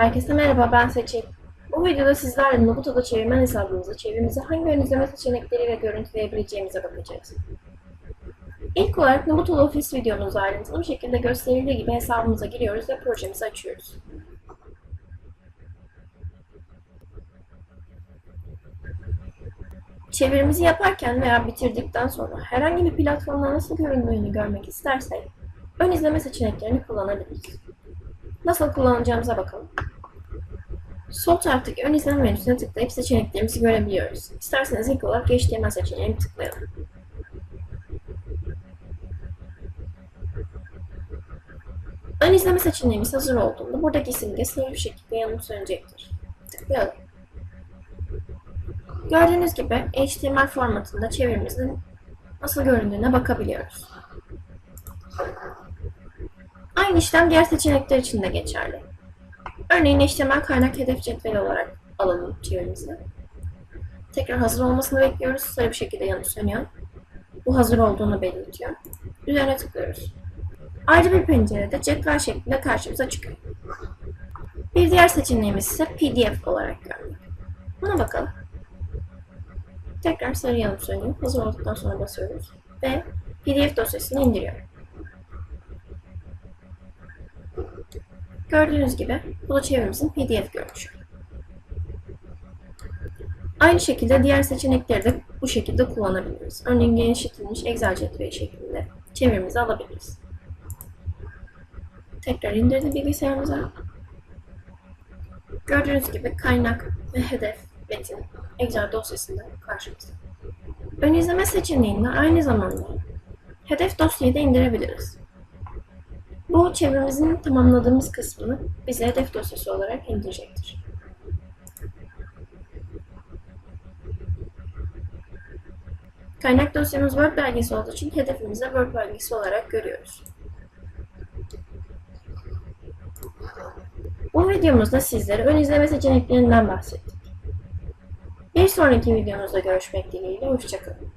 Herkese merhaba ben Seçil. Bu videoda sizlerle Nobuto'da çevirmen hesabımızı çevirimizi hangi ön izleme seçenekleriyle görüntüleyebileceğimize bakacağız. İlk olarak Nobuto'da Office videomuzda ayrıntılı bir şekilde gösterildiği gibi hesabımıza giriyoruz ve projemizi açıyoruz. Çevirimizi yaparken veya bitirdikten sonra herhangi bir platformda nasıl göründüğünü görmek istersek ön izleme seçeneklerini kullanabiliriz. Nasıl kullanacağımıza bakalım. Sol taraftaki ön izleme menüsüne tıklayıp seçeneklerimizi görebiliyoruz. İsterseniz ilk olarak HTML seçeneğini tıklayalım. Ön izleme seçeneğimiz hazır olduğunda buradaki simge sarı bir şekilde yanıp sönecektir. Tıklayalım. Gördüğünüz gibi HTML formatında çevirimizin nasıl göründüğüne bakabiliyoruz. Aynı işlem diğer seçenekler için de geçerli. Örneğin HTML kaynak hedef cetveli olarak alalım çevirimizi. Tekrar hazır olmasını bekliyoruz. Sarı bir şekilde sönüyor. Bu hazır olduğunu belirtiyor. Üzerine tıklıyoruz. Ayrı bir pencerede cetvel şeklinde karşımıza çıkıyor. Bir diğer seçeneğimiz ise PDF olarak görmek. Buna bakalım. Tekrar sarı sönüyor. Hazır olduktan sonra basıyoruz. Ve PDF dosyasını indiriyor. Gördüğünüz gibi bu çevirimizin PDF görünüşü. Aynı şekilde diğer seçenekleri de bu şekilde kullanabiliriz. Örneğin genişletilmiş Excel cetveli şeklinde çevirimizi alabiliriz. Tekrar indirdi bilgisayarımıza. Gördüğünüz gibi kaynak ve hedef metin Excel dosyasında karşımızda. Ön izleme seçeneğinde aynı zamanda hedef dosyayı da indirebiliriz. Bu çevremizin tamamladığımız kısmını bize hedef dosyası olarak indirecektir. Kaynak dosyamız Word belgesi olduğu için hedefimizi de Word belgesi olarak görüyoruz. Bu videomuzda sizlere ön izleme seçeneklerinden bahsettik. Bir sonraki videomuzda görüşmek dileğiyle, hoşçakalın.